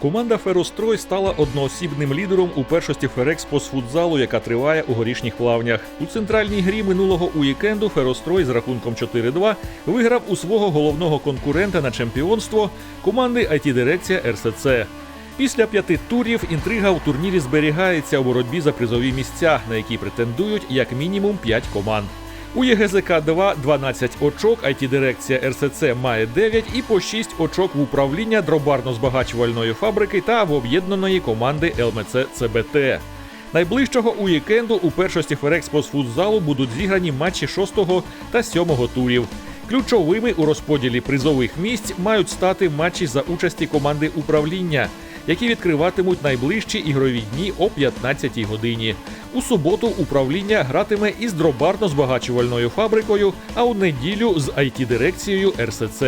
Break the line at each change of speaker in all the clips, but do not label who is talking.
Команда Ферострой стала одноосібним лідером у першості Ферекспо з футзалу, яка триває у горішніх плавнях. У центральній грі минулого уікенду Ферострой з рахунком 4-2 виграв у свого головного конкурента на чемпіонство команди IT-дирекція РСЦ. Після п'яти турів інтрига у турнірі зберігається у боротьбі за призові місця, на які претендують як мінімум 5 команд. У ЄГЗК 2 12 очок, IT-дирекція РСЦ має 9 і по 6 очок в управління дробарно-збагачувальної фабрики та в об'єднаної команди ЛМЦ ЦБТ. Найближчого уікенду у першості Ферекспо з футзалу будуть зіграні матчі 6 та 7 турів. Ключовими у розподілі призових місць мають стати матчі за участі команди управління, які відкриватимуть найближчі ігрові дні о 15-й годині. У суботу управління гратиме із дробарно-збагачувальною фабрикою, а у неділю з IT-дирекцією РСЦ.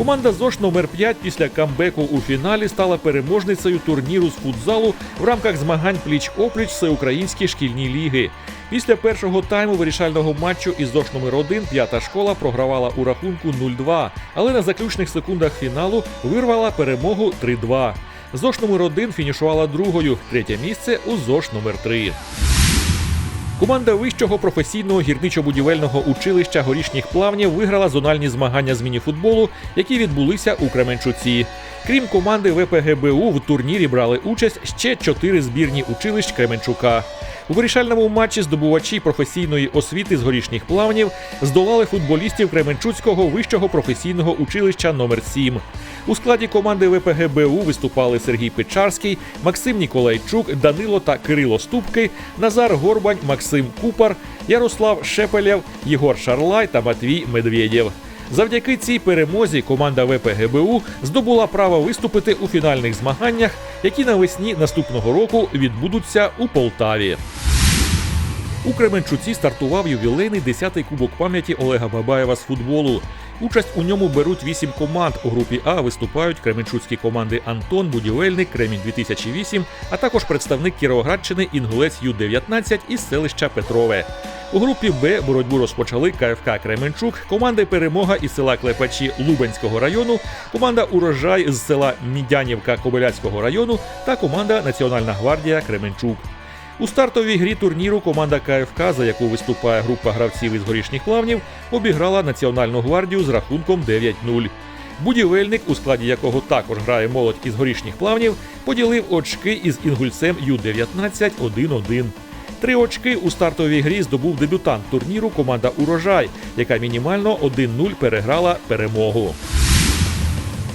Команда ЗОШ номер 5 після камбеку у фіналі стала переможницею турніру з футзалу в рамках змагань пліч-опліч Всеукраїнські шкільні ліги. Після першого тайму вирішального матчу із ЗОШ номер 1 п'ята школа програвала у рахунку 0-2, але на заключних секундах фіналу вирвала перемогу 3-2. ЗОШ номер 1 фінішувала другою, третє місце у ЗОШ номер 3. Команда вищого професійного гірничо-будівельного училища горішніх плавнів виграла зональні змагання з мініфутболу, які відбулися у Кременчуці. Крім команди ВПГБУ, в турнірі брали участь ще чотири збірні училищ Кременчука. У вирішальному матчі здобувачі професійної освіти з горішніх плавнів здолали футболістів Кременчуцького вищого професійного училища номер 7 У складі команди ВПГБУ виступали Сергій Печарський, Максим Ніколайчук, Данило та Кирило Ступки, Назар Горбань, Максим Купар, Ярослав Шепелєв, Єгор Шарлай та Матвій Медведєв. Завдяки цій перемозі команда ВПГБУ здобула право виступити у фінальних змаганнях, які навесні наступного року відбудуться у Полтаві. У Кременчуці стартував ювілейний 10-й кубок пам'яті Олега Бабаєва з футболу. Участь у ньому беруть вісім команд. У групі А виступають кременчуцькі команди Антон, Будівельник, Кремінь 2008, а також представник Кіровоградщини Інгулець Ю-19 із селища Петрове. У групі Б боротьбу розпочали КФК Кременчук, команди Перемога із села Клепачі Лубенського району, команда Урожай з села Мідянівка Кобиляцького району та команда Національна гвардія Кременчук. У стартовій грі турніру команда КФК, за яку виступає група гравців із горішніх плавнів, обіграла Національну гвардію з рахунком 9-0. Будівельник, у складі якого також грає молодь із горішніх плавнів, поділив очки із інгульцем Ю-19 1-1. Три очки у стартовій грі здобув дебютант турніру команда Урожай, яка мінімально 1-0 переграла перемогу.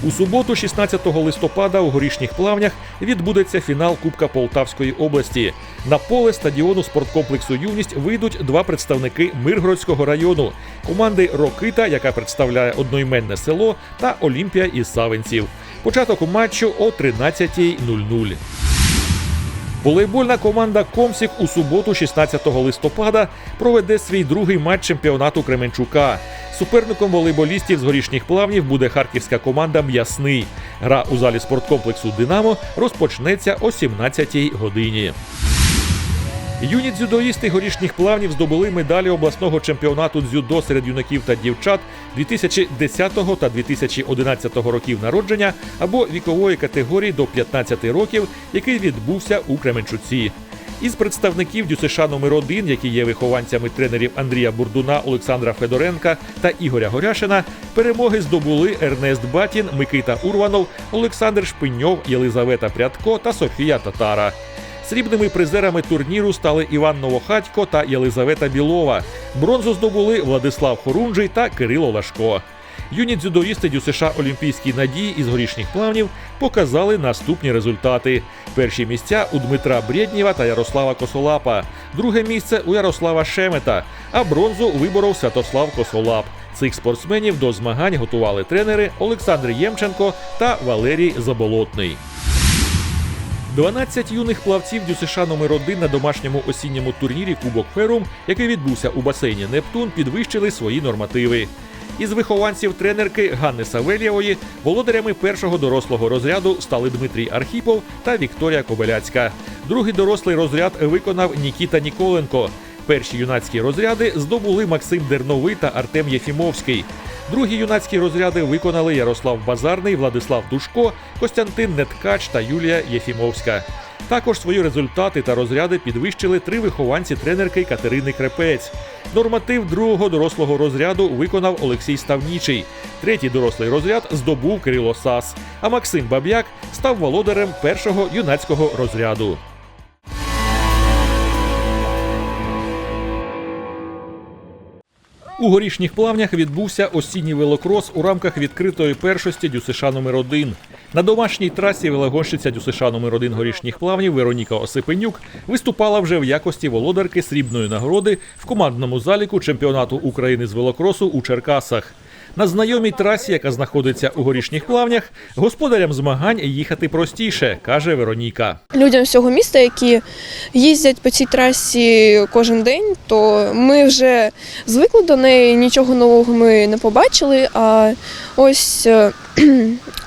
У суботу, 16 листопада, у горішніх плавнях відбудеться фінал Кубка Полтавської області. На поле стадіону спорткомплексу Юність вийдуть два представники Миргородського району команди Рокита, яка представляє одноіменне село, та Олімпія із Савинців. Початок матчу о 13.00. Волейбольна команда Комсік у суботу, 16 листопада, проведе свій другий матч чемпіонату Кременчука. Суперником волейболістів з горішніх плавнів буде харківська команда М'ясний. Гра у залі спорткомплексу Динамо розпочнеться о 17-й годині. Юні дзюдоїсти горішніх плавнів здобули медалі обласного чемпіонату дзюдо серед юнаків та дівчат 2010 та 2011 років народження або вікової категорії до 15 років, який відбувся у Кременчуці. Із представників ДЮСШ номер 1 які є вихованцями тренерів Андрія Бурдуна, Олександра Федоренка та Ігоря Горяшина, перемоги здобули Ернест Батін, Микита Урванов, Олександр Шпиньов, Єлизавета Прядко та Софія Татара. Срібними призерами турніру стали Іван Новохатько та Єлизавета Білова. Бронзу здобули Владислав Хорунжий та Кирило Лашко. Юні дзюдоїсти ДЮСШ Олімпійські надії із горішніх плавнів показали наступні результати: перші місця у Дмитра Брєднєва та Ярослава Косолапа, друге місце у Ярослава Шемета, а бронзу виборов Святослав Косолап. Цих спортсменів до змагань готували тренери Олександр Ємченко та Валерій Заболотний. 12 юних плавців ДЮСШ номер 1 на домашньому осінньому турнірі Кубок Ферум, який відбувся у басейні Нептун, підвищили свої нормативи. Із вихованців тренерки Ганни Савельєвої володарями першого дорослого розряду стали Дмитрій Архіпов та Вікторія Кобеляцька. Другий дорослий розряд виконав Нікіта Ніколенко. Перші юнацькі розряди здобули Максим Дерновий та Артем Єфімовський. Другі юнацькі розряди виконали Ярослав Базарний, Владислав Душко, Костянтин Неткач та Юлія Єфімовська. Також свої результати та розряди підвищили три вихованці тренерки Катерини Крепець. Норматив другого дорослого розряду виконав Олексій Ставнічий. Третій дорослий розряд здобув Кирило Сас. А Максим Баб'як став володарем першого юнацького розряду. У горішніх плавнях відбувся осінній велокрос у рамках відкритої першості ДЮСШ номер 1 На домашній трасі велогонщиця ДЮСШ номер 1 горішніх плавнів Вероніка Осипенюк виступала вже в якості володарки срібної нагороди в командному заліку чемпіонату України з велокросу у Черкасах. На знайомій трасі, яка знаходиться у горішніх плавнях, господарям змагань їхати простіше, каже Вероніка.
людям всього міста, які їздять по цій трасі кожен день, то ми вже звикли до неї, нічого нового ми не побачили. А ось е,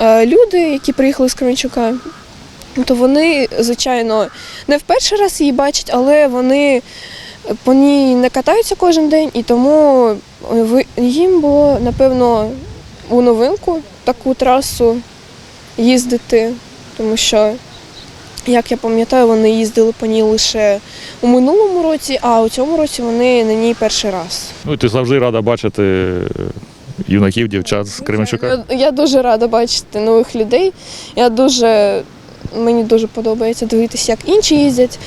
е, люди, які приїхали з Кременчука, то вони, звичайно, не в перший раз її бачать, але вони по ній не катаються кожен день, і тому їм було, напевно, у новинку таку трасу їздити, тому що як я пам'ятаю, вони їздили по ній лише у минулому році, а у цьому році вони на ній перший раз.
Ну, ти завжди рада бачити е, юнаків, дівчат з Кременчука.
Я, я дуже рада бачити нових людей. Я дуже мені дуже подобається дивитися, як інші їздять,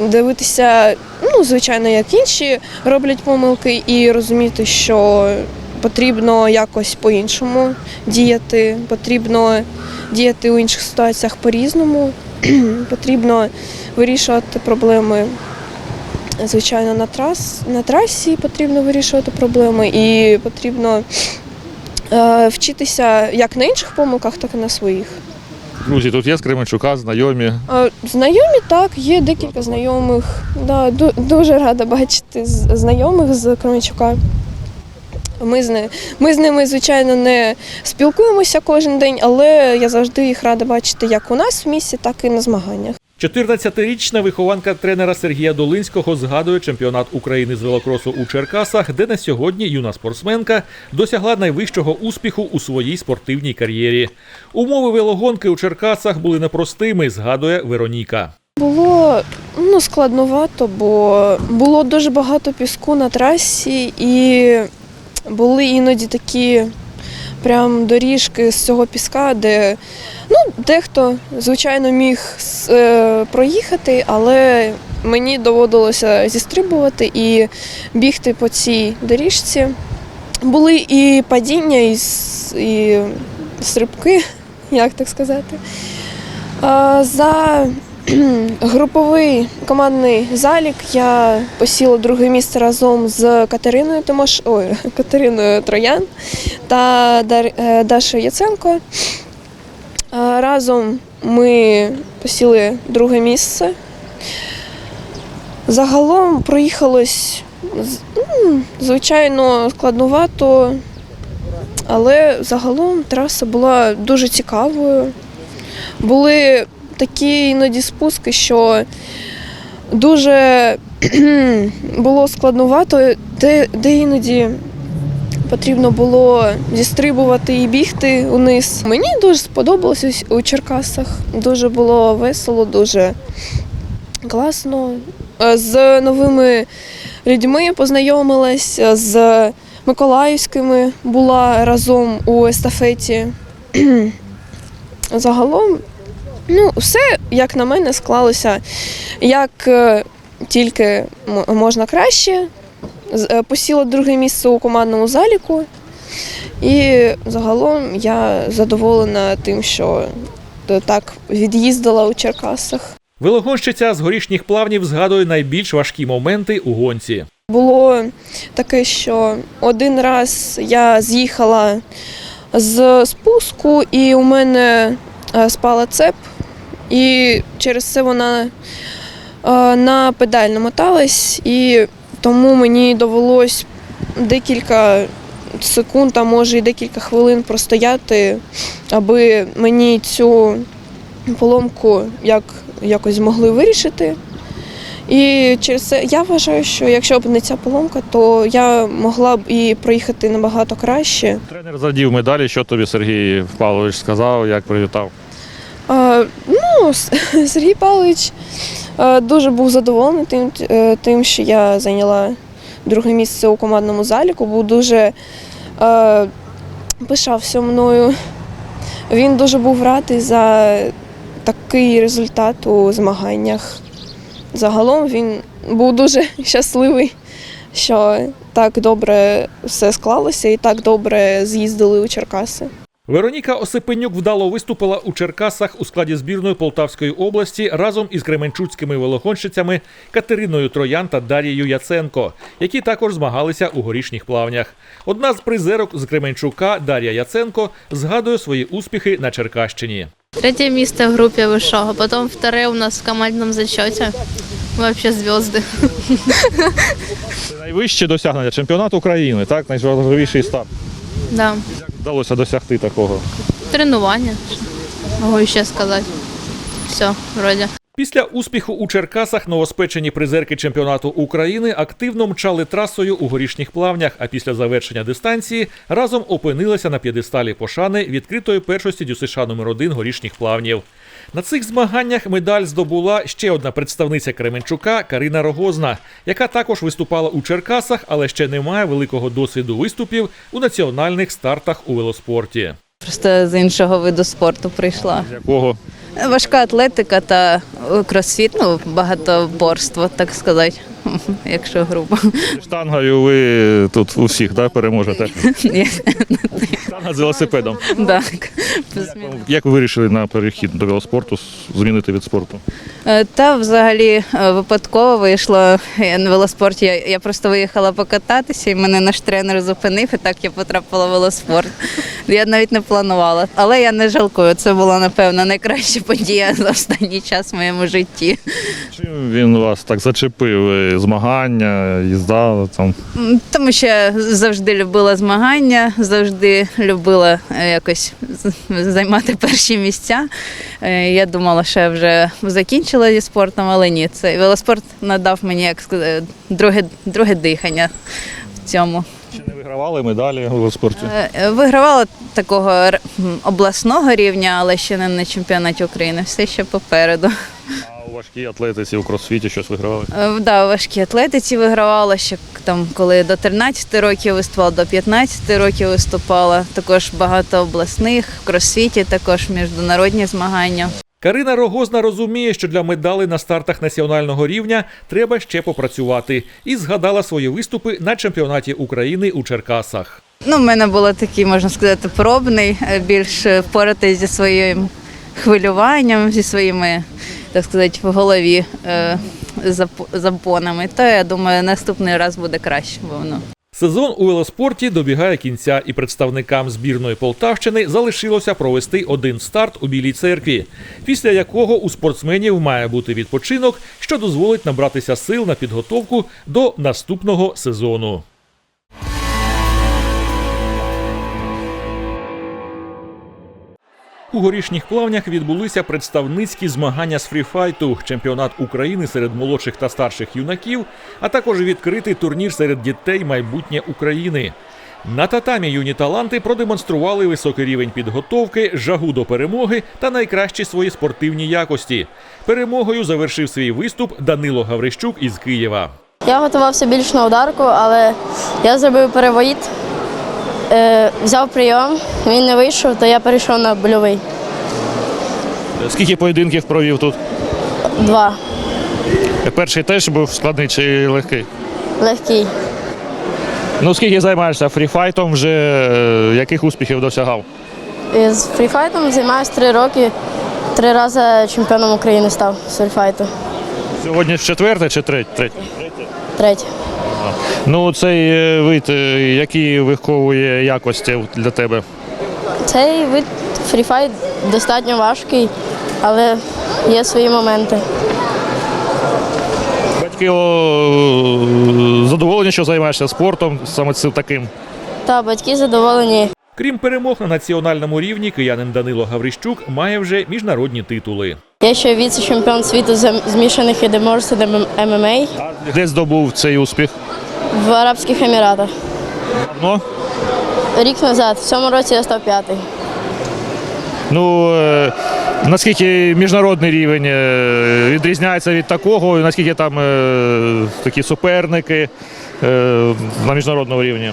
дивитися, ну, звичайно, як інші роблять помилки, і розуміти, що потрібно якось по-іншому діяти, потрібно діяти у інших ситуаціях по-різному, потрібно вирішувати проблеми. Звичайно, на, трас, на трасі потрібно вирішувати проблеми і потрібно е, вчитися як на інших помилках, так і на своїх.
Друзі, тут є з Кременчука, знайомі.
Е, Знайомі так, є декілька знайомих. Да, дуже рада бачити знайомих з Кременчука. Ми з, ми з ними, звичайно, не спілкуємося кожен день, але я завжди їх рада бачити як у нас в місті, так і на змаганнях.
14-річна вихованка тренера Сергія Долинського згадує чемпіонат України з велокросу у Черкасах, де на сьогодні юна спортсменка досягла найвищого успіху у своїй спортивній кар'єрі. Умови велогонки у Черкасах були непростими, згадує Вероніка.
Було ну, складновато, бо було дуже багато піску на трасі, і були іноді такі прям доріжки з цього піска, де ну, дехто, звичайно, міг е, проїхати, але мені доводилося зістрибувати і бігти по цій доріжці. Були і падіння, і, і стрибки, як так сказати. За груповий командний залік я посіла друге місце разом з Катериною Тимош... Ой, Катериною Троян та е, Дашою Яценко. Разом ми посіли друге місце. Загалом проїхалось звичайно складнувато, але загалом траса була дуже цікавою. Були такі іноді спуски, що дуже було складнувато, де, де іноді потрібно було зістрибувати і бігти униз. Мені дуже сподобалося у Черкасах. Дуже було весело, дуже класно. Е, З новими людьми познайомилась, з Миколаївськими була разом у естафеті. Загалом Ну, все, як на мене, склалося як е, тільки можна краще. Е, Посіла друге місце у командному заліку. І загалом я задоволена тим, що е, так від'їздила у Черкасах.
Велогонщиця з горішніх плавнів згадує найбільш важкі моменти у гонці.
Було таке, що один раз я з'їхала з спуску, і у мене спала цеп, і через це вона е, на педаль намоталась, і тому мені довелось декілька секунд, а може і декілька хвилин простояти, аби мені цю поломку як, якось змогли вирішити. І через це я вважаю, що якщо б не ця поломка, то я могла б і проїхати набагато краще.
Тренер задів медалі. Що тобі Сергій Павлович сказав, як привітав?
Е, ну, С- Сергій Павлович е, дуже був задоволений тим, е, тим, що я зайняла друге місце у командному заліку, був дуже е, пишався мною. Він дуже був радий за такий результат у змаганнях. Загалом він був дуже щасливий, що так добре все склалося і так добре з'їздили у Черкаси.
Вероніка Осипенюк вдало виступила у Черкасах у складі збірної Полтавської області разом із кременчуцькими велогонщицями Катериною Троян та Дарією Яценко, які також змагалися у горішніх плавнях. Одна з призерок з Кременчука Дар'я Яценко згадує свої успіхи на Черкащині.
Третье место в группе вышел, а потом второе у нас в командном зачете. Вообще.
Це найвище досягнення чемпіонат України, так? Найважливіший старт.
Да.
Як вдалося досягти такого?
Тренування. Могу ще сказати. Все, вроде.
Після успіху у Черкасах новоспечені призерки чемпіонату України активно мчали трасою у горішніх плавнях, а після завершення дистанції разом опинилися на п'єдесталі пошани відкритої першості ДЮСШ номер 1 горішніх плавнів. На цих змаганнях медаль здобула ще одна представниця Кременчука Карина Рогозна, яка також виступала у Черкасах, але ще не має великого досвіду виступів у національних стартах у велоспорті.
Просто з іншого виду спорту прийшла.
З якого?
Важка атлетика та е, кросфіт, ну, багатоборство, так сказати, якщо грубо.
Штангою ви тут у всіх да, переможете.
Ні,
Штанга з велосипедом.
так.
Як ви вирішили на перехід до велоспорту змінити від спорту?
Е, Та взагалі е, випадково вийшло я на велоспорті. Я, я просто виїхала покататися, і мене наш тренер зупинив, і так я потрапила в велоспорт. Я навіть не планувала, але я не жалкую. Це була напевно найкраща подія за останній час в моєму житті.
Чим він вас так зачепив? Е, Змагання, їзда там.
Тому що я завжди любила змагання, завжди любила е, якось займати перші місця. Е, Я думала, що я вже закінчила зі спортом, але ні. Цей велоспорт надав мені як сказати, друге, друге дихання в цьому.
Чи не вигравали медалі у велоспорті?
Е, е, Вигравала такого обласного рівня, але ще не на чемпіонаті України. Все ще попереду.
Важкій атлетиці у кросфіті щось вигравали?
Е, Да, у важкій атлетиці вигравала ще там, коли до 13 років виступала, до 15 років виступала. Також багато обласних, в кросфіті, також міжнародні змагання.
Карина Рогозна розуміє, що для медалей на стартах національного рівня треба ще попрацювати, і згадала свої виступи на чемпіонаті України у Черкасах.
Ну, в мене було такий, можна сказати, пробний, е, більш впоратись зі своїм хвилюванням, зі своїми, так сказати, в голові е, зап- запонами. То я думаю, наступний раз буде краще, воно.
Сезон у велоспорті добігає кінця, і представникам збірної Полтавщини залишилося провести один старт у Білій церкві, після якого у спортсменів має бути відпочинок, що дозволить набратися сил на підготовку до наступного сезону. У горішніх плавнях відбулися представницькі змагання з фріфайту, чемпіонат України серед молодших та старших юнаків, а також відкритий турнір серед дітей майбутнє України. На татамі юні таланти продемонстрували високий рівень підготовки, жагу до перемоги та найкращі свої спортивні якості. Перемогою завершив свій виступ Данило Гаврищук із Києва.
Я готувався більш на ударку, але я зробив перевоїд, е, взяв прийом, він не вийшов, то я перейшов на больовий.
Скільки поєдинків провів тут?
Два.
Перший теж був складний чи легкий?
Легкий.
Ну скільки займаєшся фріфайтом, вже е, яких успіхів досягав?
І з фріфайтом займаюся три роки. Три рази чемпіоном України став з фріфайту.
Сьогодні ж четверте чи третє? Третє.
Третій.
Ну цей е, вид, е, які виховує якості для тебе?
Цей вид фріфайт достатньо важкий, але є свої моменти.
Батьки о, задоволені, що займаєшся спортом саме цим таким.
Та батьки задоволені.
Крім перемог на національному рівні, киянин Данило Гаврищук має вже міжнародні титули.
Я ще віце-чемпіон світу змішаних єдиноборств ММА
Де здобув цей успіх?
в Арабських Еміратах.
Ну,
Рік назад, в цьому році я став п'ятий.
ну е, наскільки міжнародний рівень е, відрізняється від такого, наскільки там е, такі суперники на міжнародному рівні?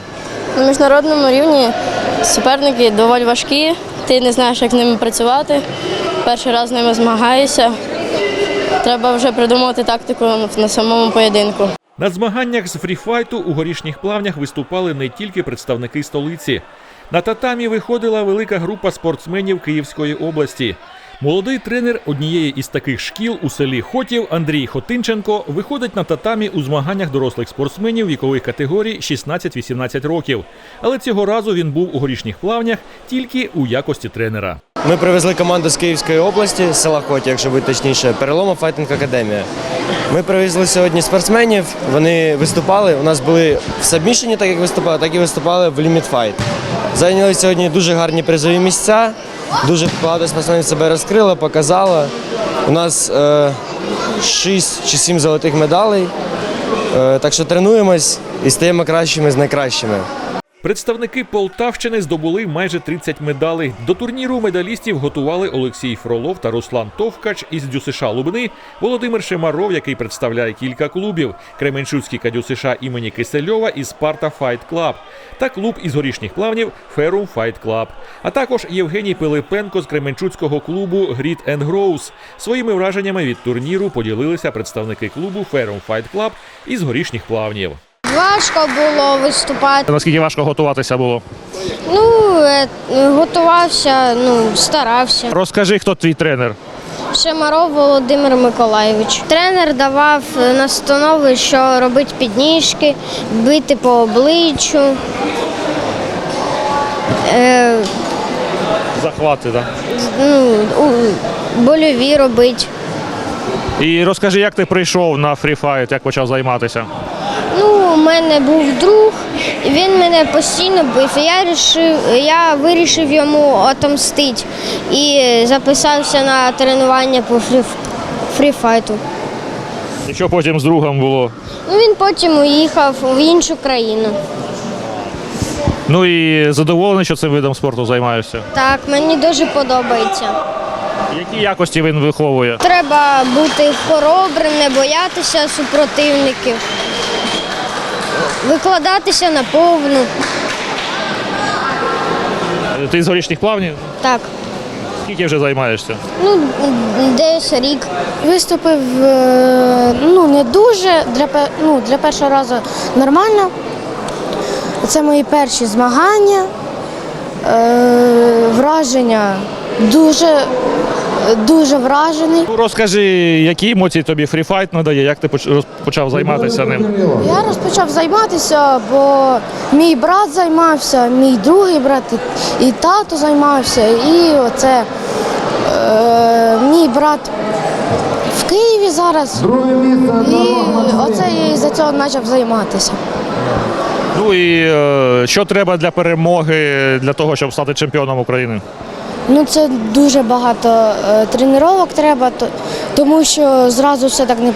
На міжнародному рівні суперники доволі важкі, ти не знаєш, як з ними працювати. Перший раз з ними змагаюся. Треба вже придумати тактику на самому поєдинку.
На змаганнях з фріфайту у горішніх плавнях виступали не тільки представники столиці. На татамі виходила велика група спортсменів Київської області. Молодий тренер однієї із таких шкіл у селі Хотів Андрій Хотинченко виходить на татамі у змаганнях дорослих спортсменів вікових категорій 16-18 років. Але цього разу він був у горішніх плавнях тільки у якості тренера.
Ми привезли команду з Київської області, з села Хоті, якщо бути точніше, перелома Файтинг Академія. Ми привезли сьогодні спортсменів, вони виступали. У нас були в сабмішені, так як виступали, так і виступали в Fight. Зайняли сьогодні дуже гарні призові місця. Дуже багато спортсменів себе розкрило, показало. У нас е, 6 чи 7 золотих медалей. Е, так що тренуємось і стаємо кращими з найкращими.
Представники Полтавщини здобули майже 30 медалей. До турніру медалістів готували Олексій Фролов та Руслан Товкач із ДЮСШ Лубни, Володимир Шемаров, який представляє кілька клубів, Кременчуцький КДЮСШ імені Кисельова і Спарта Файт Клаб та клуб із горішніх плавнів Ферум Файт Клаб. А також Євгеній Пилипенко з Кременчуцького клубу Гріт енд Гроус. Своїми враженнями від турніру поділилися представники клубу Ферум Файт Клаб із горішніх плавнів.
Важко було виступати.
Наскільки важко готуватися було?
Ну, е, готувався, ну, старався.
Розкажи, хто твій тренер.
Шемаров Володимир Миколайович. Тренер давав настанови, що робити підніжки, бити по обличчю. Е,
Захвати, так.
ну, больові робити.
І розкажи, як ти прийшов на фріфайт, як почав займатися.
Мене був друг, і він мене постійно бив. І я рішив, я вирішив йому отомстити і записався на тренування по фрі, фріфайту.
І що потім з другом було?
Ну, він потім уїхав в іншу країну.
Ну і задоволений, що цим видом спорту займаєшся.
Так, мені дуже подобається.
Які якості він виховує?
Треба бути хоробрим, не боятися супротивників, викладатися на повну.
Ти з горішніх плавнів?
Так,
Скільки вже займаєшся?
ну десь рік.
Виступив е, ну, не дуже, для, ну, для першого разу нормально. Це мої перші змагання. Е, враження дуже, дуже вражений.
Ну, розкажи, які емоції тобі фріфайт надає, як ти поч- почав займатися ним?
Я розпочав займатися, бо мій брат займався, мій другий брат і, тато займався. І оце е, мій брат в Києві зараз. І оце я із-за цього почав займатися.
Ну і е, що треба для перемоги для того, щоб стати чемпіоном України?
Ну це дуже багато е, тренувань треба, тому що зразу все так не,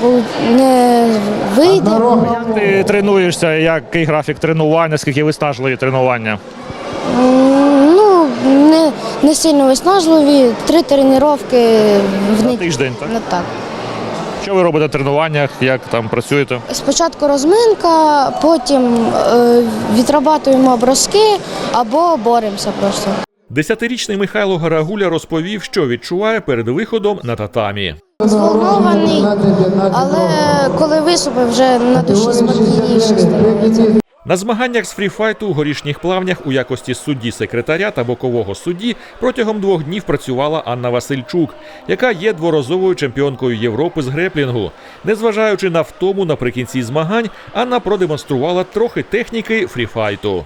не вийде.
Як ти тренуєшся, який графік тренування, скільки виснажливі тренування?
Ну, не, не сильно виснажливі, три тренування в
На
неділю.
тиждень, так?
Ну, так.
Що ви робите в тренуваннях, як там працюєте?
Спочатку розминка, потім е, відрабатуємо броски або боремося просто.
Десятирічний Михайло Гарагуля розповів, що відчуває перед виходом на татамі.
Зволнований, але коли виступив, вже на душі спокійніше.
На змаганнях з фріфайту у горішніх плавнях у якості судді секретаря та бокового судді протягом двох днів працювала Анна Васильчук, яка є дворазовою чемпіонкою Європи з греплінгу. Незважаючи на втому наприкінці змагань, Анна продемонструвала трохи техніки фріфайту.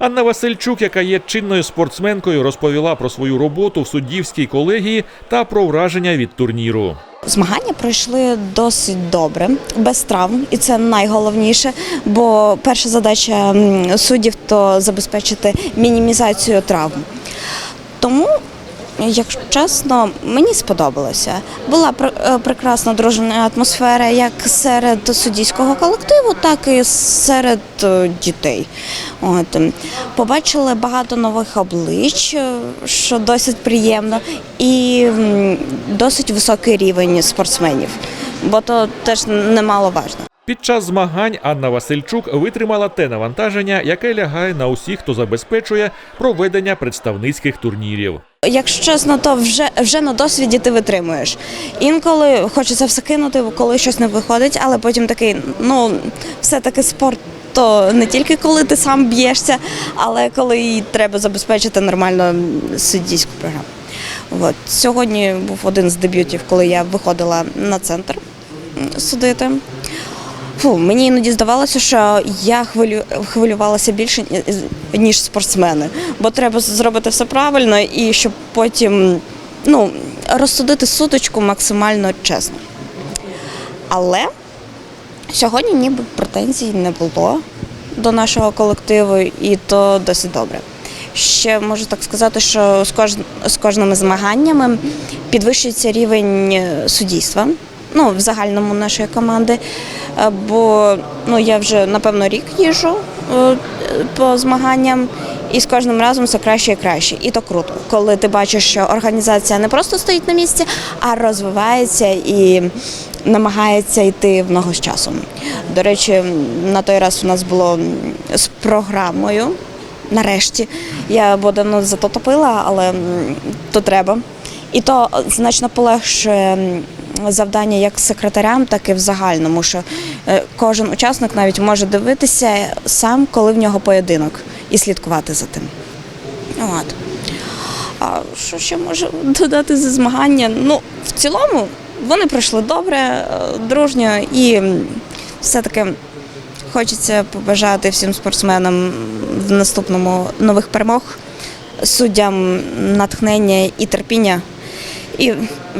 Анна Васильчук, яка є чинною спортсменкою, розповіла про свою роботу в суддівській колегії та про враження від турніру.
Змагання пройшли досить добре, без травм, і це найголовніше. Бо перша задача суддів то забезпечити мінімізацію травм. Тому, якщо чесно, мені сподобалося. Була е, прекрасна дружня атмосфера як серед суддівського колективу, так і серед е, дітей. От. ем, Побачили багато нових облич, е, що досить приємно, і досить високий рівень спортсменів, бо то теж немаловажно.
Під час змагань Анна Васильчук витримала те навантаження, яке лягає на усіх, хто забезпечує проведення представницьких турнірів.
Якщо чесно, то вже, вже на досвіді ти витримуєш. Інколи хочеться все кинути, коли щось не виходить, але потім такий, ну, все-таки спорт. То не тільки коли ти сам б'єшся, але коли і треба забезпечити нормально суддівську програму. От. Сьогодні був один з дебютів, коли я виходила на центр судити. Фу, мені іноді здавалося, що я хвилю, хвилювалася більше, ні- ніж спортсмени, бо треба зробити все правильно і щоб потім ну, розсудити суточку максимально чесно. Але сьогодні ніби претензій не було до нашого колективу, і то досить добре. Ще можу так сказати, що з, кож... з кожними змаганнями підвищується рівень е, суддівства. Ну, в загальному нашої команди. Бо ну, я вже напевно рік їжджу е, по змаганням, і з кожним разом все краще і краще. І то круто, коли ти бачиш, що організація не просто стоїть на місці, а розвивається і намагається йти в ногу з часом. До речі, на той раз у нас було з програмою. Нарешті я бо давно зато топила, але то треба. І то значно полегшує завдання як секретарям, так і в загальному, що е, кожен учасник навіть може дивитися сам, коли в нього поєдинок, і слідкувати за тим. От. А що ще можу додати зі змагання? Ну, в цілому вони пройшли добре, е, дружньо і все-таки хочеться побажати всім спортсменам в наступному нових перемог, суддям натхнення і терпіння. І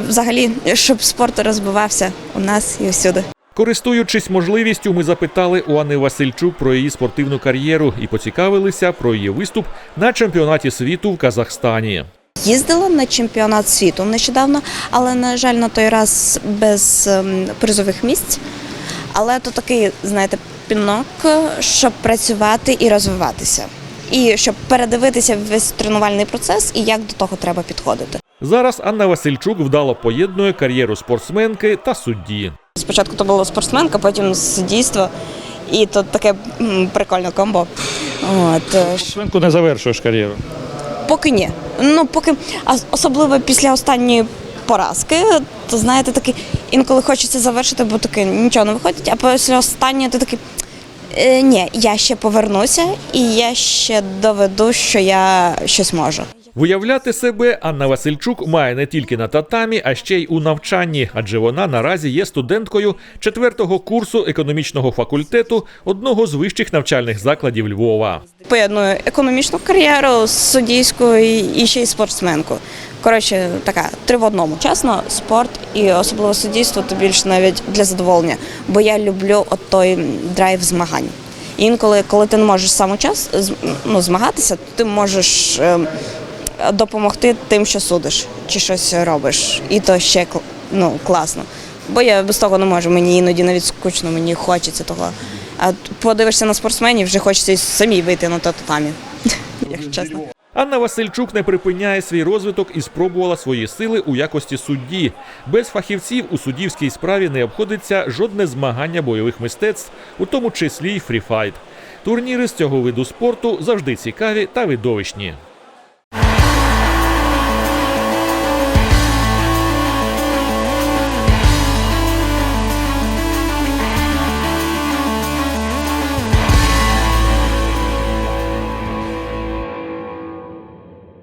взагалі, щоб спорт розвивався у нас і всюди.
Користуючись можливістю, ми запитали у Анни Васильчук про її спортивну кар'єру і поцікавилися про її виступ на чемпіонаті світу в Казахстані.
Їздила на чемпіонат світу нещодавно, але, на жаль, на той раз без ем, призових місць. Але то такий, знаєте, пінок, щоб працювати і розвиватися. І щоб передивитися весь тренувальний процес і як до того треба підходити.
Зараз Анна Васильчук вдало поєднує кар'єру спортсменки та судді.
Спочатку то було спортсменка, потім суддійство, і то таке прикольне комбо. От, е,
Свинку не завершуєш кар'єру.
Поки ні. Ну, поки, особливо після останньої поразки, то знаєте, таки інколи хочеться завершити, бо таки нічого не виходить, а після останньої ти такий. «Е, ні, я ще повернуся і я ще доведу, що я щось можу.
Виявляти себе Анна Васильчук має не тільки на татамі, а ще й у навчанні, адже вона наразі є студенткою четвертого курсу економічного факультету одного з вищих навчальних закладів Львова.
Поєдную економічну кар'єру з суддійською і ще й спортсменку. Коротше, така три в одному. Чесно, спорт і особливо суддійство, то більше навіть для задоволення, бо я люблю от той драйв змагань. Інколи, коли ти не можеш сам час ну, змагатися, ти можеш ем, допомогти тим, що судиш чи щось робиш. І то ще ну, класно. Бо я без того не можу, мені іноді навіть скучно, мені хочеться того. А подивишся на спортсменів, вже хочеться самі вийти на татамі, якщо чесно.
Анна Васильчук не припиняє свій розвиток і спробувала свої сили у якості судді. Без фахівців у суддівській справі не обходиться жодне змагання бойових мистецтв, у тому числі й фріфайт. Турніри з цього виду спорту завжди цікаві та видовищні.